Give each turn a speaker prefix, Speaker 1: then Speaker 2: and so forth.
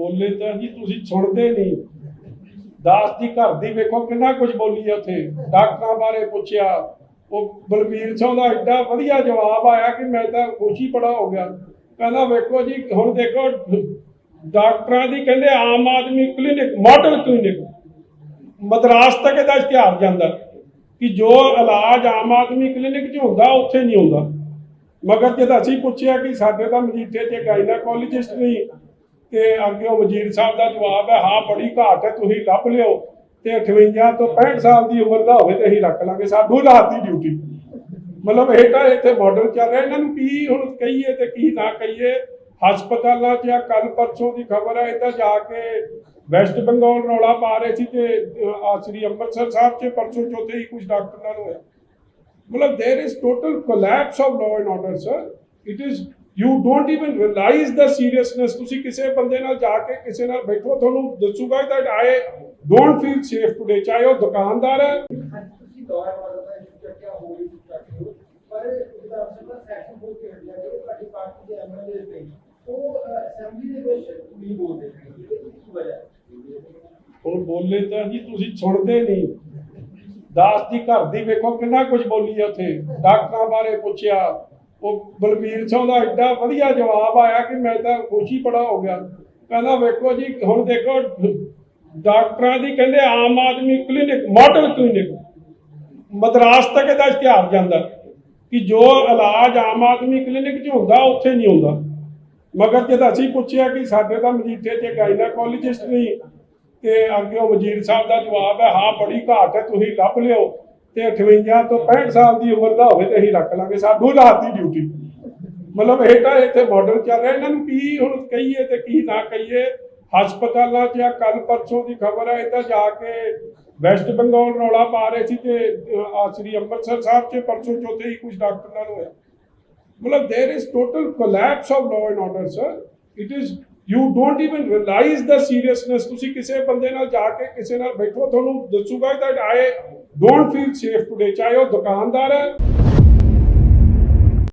Speaker 1: ਬੋਲੇ ਤਾਂ ਜੀ ਤੁਸੀਂ ਸੁਣਦੇ ਨਹੀਂ। ਦਾਸ ਦੀ ਘਰ ਦੀ ਵੇਖੋ ਕਿੰਨਾ ਕੁਝ ਬੋਲੀ ਉੱਥੇ। ਡਾਕਟਰਾਂ ਬਾਰੇ ਪੁੱਛਿਆ। ਉਹ ਬਲਬੀਰ ਸਿੰਘ ਦਾ ਐਡਾ ਵਧੀਆ ਜਵਾਬ ਆਇਆ ਕਿ ਮੈਂ ਤਾਂ ਖੁਸ਼ੀ ਬੜਾ ਹੋ ਗਿਆ। ਕਹਿੰਦਾ ਵੇਖੋ ਜੀ, ਹੁਣ ਦੇਖੋ, ਡਾਕਟਰਾਂ ਦੀ ਕਹਿੰਦੇ Aam Aadmi clinic model clinic Madras ਤੱਕ ਇਹਦਾ ਇਸ਼ਤਿਹਾਰ ਜਾਂਦਾ। ਕਿ ਜੋ ਇਲਾਜ ਆਮ ਆਦਮੀ ਕਲੀਨਿਕ 'ਚ ਹੁੰਦਾ, ਉੱਥੇ ਨਹੀਂ ਹੁੰਦਾ। ਮਗਰ ਜਦ ਅਸੀਂ ਪੁੱਛਿਆ ਕਿ ਸਾਡੇ ਤਾਂ ਮਜੀਠੇ 'ਚ ਗਾਇਨਾਕੋਲੋਜਿਸਟ ਨਹੀਂ ਤੇ ਅੱਗੇ ਵਜ਼ੀਰ ਸਾਹਿਬ ਦਾ ਜਵਾਬ ਹੈ, ਹਾਂ, ਬੜੀ ਘਾਟ ਹੈ, ਤੁਸੀਂ ਲੱਭ ਲਿਓ ਤੇ 58 ਤੋਂ 65 ਸਾਲ ਦੀ ਉਮਰ ਦਾ ਹੋਵੇ ਤੇ ਅਸੀਂ ਰੱਖ ਲਾਂਗੇ, ਸਾਡੂ ਰਾਤ ਦੀ ਡਿਊਟੀ ਮਤਲਬ ਇਹ ਤਾਂ ਇੱਥੇ ਮਾਡਲ ਚੱਲ ਰਿਹਾ, ਇਹਨਾਂ ਨੂੰ ਕੀ ਹੁਣ ਕਹੀਏ ਤੇ ਕੀ ਨਾ ਕਹੀਏ, ਹਸਪਤਾਲਾਂ 'ਚ ਆ ਕੱਲ ਪਰਸੋਂ ਦੀ ਖਬਰ ਹੈ, ਇਹ ਜਾ ਕੇ ਵੈਸਟ ਬੰਗਾਲ ਰੌਲਾ ਪਾ ਰਹੇ ਸੀ ਤੇ ਸ੍ਰੀ ਅੰਮ੍ਰਿਤਸਰ ਸਾਹਿਬ 'ਚ ਪਰਸੋਂ ਚੌਥੇ ਹੀ ਕੁਝ ਡਾਕਟਰ ਨਾਲ ਹੋਇਆ। ਮਤਲਬ there is total collapse of law and order, sir. It is you don't even realize the seriousness. ਤੁਸੀਂ ਕਿਸੇ ਬੰਦੇ ਨਾਲ ਜਾ ਕੇ ਕਿਸੇ ਨਾਲ ਬੈਠੋ ਤੁਹਾਨੂੰ ਦੱਸੂਗਾ that I don't feel safe today ਚਾਹੇ ਉਹ ਦੁਕਾਨਦਾਰ ਹੈ।
Speaker 2: ਤੁਸੀਂ ਦੌਰਾ ਵਾਲਾ ਦਾ ਇਸ਼ੂ ਚੱਕਿਆ ਹੋ ਵੀ ਚੱਕਿਆ ਹੋ ਪਰ ਵਿਧਾਨ ਸਭਾ ਸੈਸ਼ਨ ਹੋ ਕੇ ਹਟਿਆ ਕਿ ਤੁਹਾਡੀ ਪਾਰਟੀ ਦੇ ਐਮਐਲਏ ਨੇ ਉਹ ਅਸੈਂਬਲੀ ਦੇ ਵਿੱਚ ਨਹੀਂ ਬੋਲਦੇ। ਸੀ ਕੀ ਵਜ੍ਹਾ? ਹੈ?
Speaker 1: ਹੁਣ ਬੋਲੇ ਤਾਂ ਜੀ ਤੁਸੀਂ ਸੁਣਦੇ ਨਹੀਂ। ਦਾਸ ਦੀ ਘਰ ਦੀ ਵੇਖੋ ਕਿੰਨਾ ਕੁਝ ਬੋਲੀ ਉੱਥੇ। ਡਾਕਟਰਾਂ ਬਾਰੇ ਪੁੱਛਿਆ। ਉਹ ਬਲਬੀਰ ਸਿੰਘ ਦਾ ਐਡਾ ਵਧੀਆ ਜਵਾਬ ਆਇਆ ਕਿ ਮੈਂ ਤਾਂ ਖੁਸ਼ੀ ਬੜਾ ਹੋ ਗਿਆ। ਕਹਿੰਦਾ, ਵੇਖੋ ਜੀ, ਹੁਣ ਦੇਖੋ, ਡਾਕਟਰਾਂ ਦੀ ਕਹਿੰਦੇ, Aam Aadmi clinic model clinic Madras ਤੱਕ ਇਹਦਾ ਇਸ਼ਤਿਹਾਰ ਜਾਂਦਾ ਕਿ ਜੋ ਇਲਾਜ ਆਮ ਆਦਮੀ ਕਲੀਨਿਕ 'ਚ ਹੁੰਦਾ, ਉੱਥੇ ਨਹੀਂ ਹੁੰਦਾ। ਮਗਰ ਜਦ ਅਸੀਂ ਪੁੱਛਿਆ ਕਿ ਸਾਡੇ ਤਾਂ ਮਜੀਠੇ 'ਚ ਗਾਇਨਾਕੋਲੋਜਿਸਟ ਨਹੀਂ ਤੇ ਅੱਗੇ ਉਹ ਵਜ਼ੀਰ ਸਾਹਿਬ ਦਾ ਜਵਾਬ ਹੈ, ਹਾਂ, ਬੜੀ ਘਾਟ ਹੈ, ਤੁਸੀਂ ਲੱਭ ਲਿਓ। ਤੇ 58 ਤੋਂ 65 ਸਾਲ ਦੀ ਉਮਰ ਦਾ ਹੋਵੇ ਤੇ ਅਸੀਂ ਰੱਖ ਲਾਂਗੇ। ਸਾਡੂ ਰਾਤ ਦੀ ਡਿਊਟੀ ਮਤਲਬ ਇਹ ਤਾਂ ਇੱਥੇ ਮਾਡਲ ਚੱਲ ਰਿਹਾ। ਇਹਨਾਂ ਨੂੰ ਕੀ ਹੁਣ ਕਹੀਏ ਤੇ ਕੀ ਨਾ ਕਹੀਏ? ਹਸਪਤਾਲਾਂ 'ਚ ਆ ਕੱਲ ਪਰਸੋਂ ਦੀ ਖਬਰ ਹੈ ਇਹ ਜਾ ਕੇ ਵੈਸਟ ਬੰਗਾਲ ਰੌਲਾ ਪਾ ਰਹੇ ਸੀ ਤੇ ਸ੍ਰੀ ਅੰਮ੍ਰਿਤਸਰ ਸਾਹਿਬ 'ਚ ਪਰਸੋਂ ਚੌਥੇ ਹੀ ਕੁਝ ਡਾਕਟਰ ਨਾਲ ਹੋਇਆ। ਮਤਲਬ there is total collapse of law and order, sir. It is, you don't even realize the seriousness ਤੁਸੀਂ ਕਿਸੇ ਬੰਦੇ ਨਾਲ ਜਾ ਕੇ ਕਿਸੇ ਨਾਲ ਬੈਠੋ, ਤੁਹਾਨੂੰ ਦੱਸੂਗਾ that I don't feel safe today ਚਾਹੇ ਉਹ ਦੁਕਾਨਦਾਰ ਹੈ